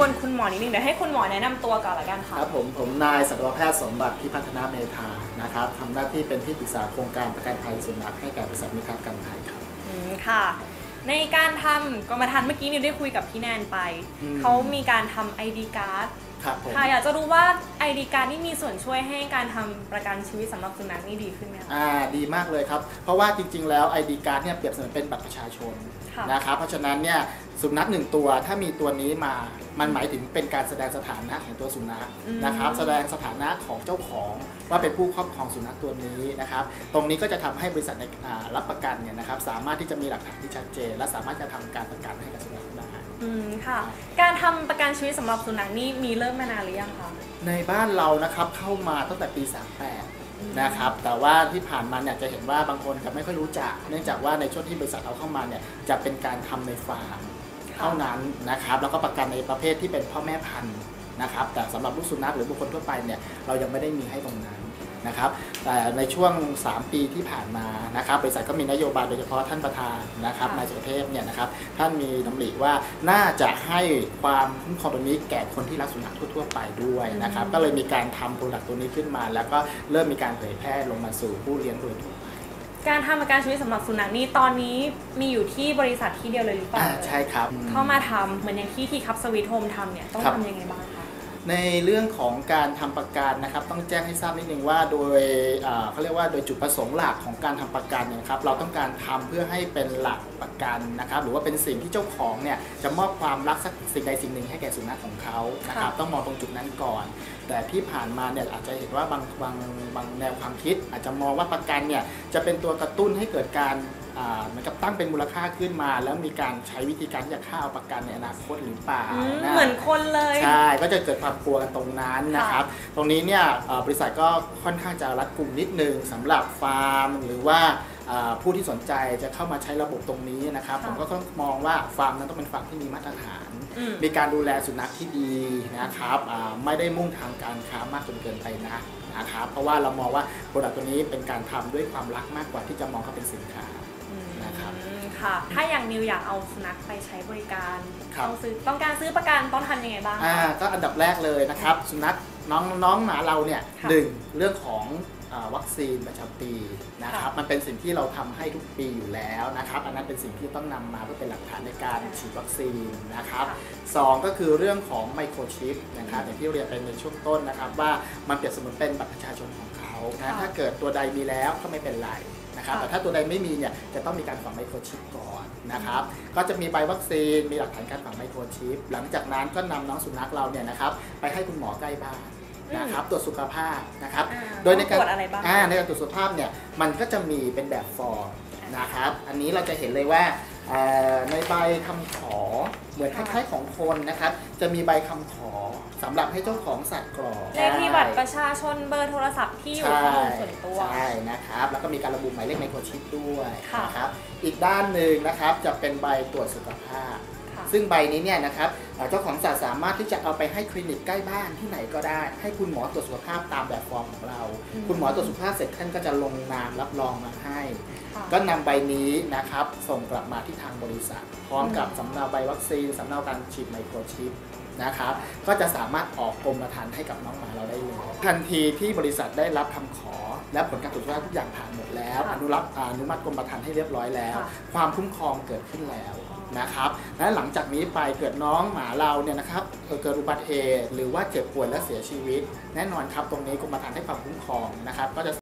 วนคุณหมอนิดนึงเดี๋ยวให้คุณหมอแนะนำตัวก่อนละกันค่ะ ครับผมผมนายสัตวแพทย์สมบัติพิพัฒนาเมธานะครับทำหน้าที่เป็นที่ปรึกษาโครงการประกันภัยสุนัขให้แก่บริษัทมิตรกันภัยครับ อืมค่ะ ในการทำกรมธรรม์เมื่อกี้นิวได้คุยกับพี่แนนไป อืม เขามีการทำ ID card ครับผมค่ะอยากจะรู้ว่า ID card นี่มีส่วนช่วยให้การทำประกันชีวิตสำหรับสุนัขนี่ดีขึ้นไหมคะ อ่าดีมากเลยครับ เพราะว่าจริง ๆ แล้ว ID card เนี่ยเปรียบเสมือนเป็นบัตรประชาชนค่ะ นะครับเพราะฉะนั้นเนี่ยสุนัขหนึ่งตัวถ้ามีตัวนี้มามันหมายถึงเป็นการแสดงสถานะของตัวสุนัขอืมนะครับแสดงสถานะของเจ้าของว่าเป็นผู้ครอบครองสุนัขตัวนี้นะครับ ตรงนี้ก็จะทำให้บริษัทในอ่ารับประกันเนี่ยนะครับสามารถที่จะมีหลักฐานที่ชัดเจน และสามารถจะทำการประกันให้กับสุนัขได้ อืมค่ะ การทำประกันชีวิตสำหรับสุนัขนี่มีเริ่มมานานหรือยังคะ ในบ้านเรานะครับเข้ามาตั้งแต่ปี 38 นะครับแต่ว่าที่ผ่านมาเนี่ยจะเห็นว่าบางคนจะไม่ค่อยรู้จัก เนื่องจากว่าในช่วงที่บริษัทเอาเข้ามาเนี่ยจะเป็นการทำในฟาร์มเท่านั้นนะครับแล้วก็ประกันในประเภทที่เป็นพ่อแม่พันธุ์นะครับแต่สำหรับลูกสุนัขหรือบุคคลทั่วไปเนี่ยเรายังไม่ได้มีให้ตรงนั้น นะครับแต่ในช่วง 3 ปีที่ผ่านมานะครับบริษัทก็มีนโยบายโดยเฉพาะท่านประธานนะครับค่ะนายสุเทพเนี่ยนะครับท่านมีดำริว่าน่าจะให้ความคุ้มครองตัวนี้แก่คนที่รักสุนัขทั่วๆไปด้วยนะครับก็เลยมีการทำโปรดักต์ตัวนี้ขึ้นมา แล้วก็เริ่มมีการเผยแพร่ลงมาสู่ผู้เลี้ยงโดยทั่วไปการทำประกันชีวิตสำหรับสุนัขนี่ตอนนี้มีอยู่ที่บริษัทที่เดียวเลยหรือเปล่าอ่าใช่ครับ เข้ามาทำเหมือนอย่างที่ที่คับสวีทโฮมทำเนี่ยต้องครับทำยังไงบ้างคะ ในเรื่องของการทำประกันนะครับ ต้องแจ้งให้ทราบนิดนึงว่าโดยอ่าเขาเรียกว่าโดยจุดประสงค์หลักของการทำประกันเนี่ยนะครับเราต้องการทำเพื่อให้เป็นหลักประกันนะครับ หรือว่าเป็นสิ่งที่เจ้าของเนี่ยจะมอบความรักสักสิ่งใดสิ่งหนึ่งให้แก่สุนัขของเขานะครับค่ะต้องมองตรงจุดนั้นก่อน แต่ที่ผ่านมาเนี่ยอาจจะเห็นว่าบางบางบางแนวความคิด อาจจะมองว่าประกันเนี่ยจะเป็นตัวกระตุ้นให้เกิดการอ่า เหมือนกับตั้งเป็นมูลค่าขึ้นมา แล้วมีการใช้วิธีการที่จะฆ่าเอาประกันในอนาคตหรือเปล่าอืมนะเหมือนคนเลยใช่ก็จะเกิดความกลัวกันตรงนั้นนะครับตรงนี้เนี่ยเอ่อบริษัทก็ค่อนข้างจะรัดกลุ่มนิดนึงสำหรับฟาร์ม หรือว่าเอ่อผู้ที่สนใจจะเข้ามาใช้ระบบตรงนี้นะครับค่ะผมก็ต้องมองว่าฟาร์มนั้นต้องเป็นฟาร์มที่มีมาตรฐานอืมมีการดูแลสุนัขที่ดีนะครับอ่าไม่ได้มุ่งทางการค้ามากจนเกินไปนะนะครับเพราะว่าเรามองว่าโปรดักต์ตัวนี้เป็นการทำด้วยความรักมากกว่าที่จะมองเขาเป็นสินค้าอืม นะครับ ค่ะ ถ้าอย่างนิวอยากเอาสุนัขไปใช้บริการ ครับ ต้องซื้อต้องการซื้อประกันต้องทำยังไงบ้างคะอ่าก็อันดับแรกเลยนะครับ สุนัขน้องน้องหมาเราเนี่ยค่ะหนึ่งเรื่องของอาวัคซีนประจำปีนะครับ ค่ะมันเป็นสิ่งที่เราทำให้ทุกปีอยู่แล้วนะครับ อันนั้นเป็นสิ่งที่ต้องนำมาเพื่อเป็นหลักฐานในการฉีดวัคซีนนะครับค่ะ สองก็คือเรื่องของไมโครชิปนะครับอย่างที่เรียนไปในช่วงต้นนะครับ ว่ามันเปรียบเสมือนเป็นบัตรประชาชนของเขานะค่ะถ้าเกิดตัวใดมีแล้วก็ไม่เป็นไร นะครับค่ะแต่ถ้าตัวใดไม่มีเนี่ยจะต้องมีการฝังไมโครชิปก่อนนะครับ ก็จะมีใบวัคซีน มีหลักฐานการฝังไมโครชิป หลังจากนั้นก็นำน้องสุนัขเราเนี่ยนะครับไปให้คุณหมอใกล้บ้านนะครับตรวจสุขภาพนะครับอ่าโดยในการต้องตรวจอะไรบ้างอ่าในการตรวจสุขภาพเนี่ยมันก็จะมีเป็นแบบฟอร์มนะครับ อันนี้เราจะเห็นเลยว่าเอ่อ ในใบคำขอเหมือนคค่ะล้ายๆของคนนะครับจะมีใบคำขอสำหรับให้เจ้าของสัตว์กรอกเลขที่บัตรประชาชนเบอร์โทรศัพท์ที่อยู่ข้อมูลส่วนตัวใช่นะครับ แล้วก็มีการระบุหมายเลขไมโครชิปด้วยค่ะนะครับอีกด้านหนึ่งนะครับจะเป็นใบตรวจสุขภาพค่ะ ซึ่งใบนี้เนี่ยนะครับเอ่อเจ้าของสัตว์สามารถที่จะเอาไปให้คลินิกใกล้บ้านที่ไหนก็ได้ ให้คุณหมอตรวจสุขภาพตามแบบฟอร์มของเราอืมคุณหมอตรวจสุขภาพเสร็จท่านก็จะลงนามรับรองมาให้ค่ะก็นำใบนี้นะครับส่งกลับมาที่ทางบริษัท พร้อมกับสำเนาใบวัคซีนสำเนาการฉีดไมโครชิปนะครับก็จะสามารถออกกรมธรรม์ให้กับน้องหมาเราได้เลยทันทีที่บริษัทได้รับคำขอ และผลการตรวจสุขภาพทุกอย่างผ่านหมดแล้วค่ะอนุรับอนุมัติกรมธรรม์ให้เรียบร้อยแล้วค่ะความคุ้มครองเกิดขึ้นแล้ว นะครับและหลังจากนี้ไปเกิดน้องหมาเราเนี่ยนะครับเกิดอุบัติเหตุหรือว่าเจ็บป่วยและเสียชีวิต แน่นอนครับตรงนี้กรมธรรม์ให้ความคุ้มครองนะครับก็จะ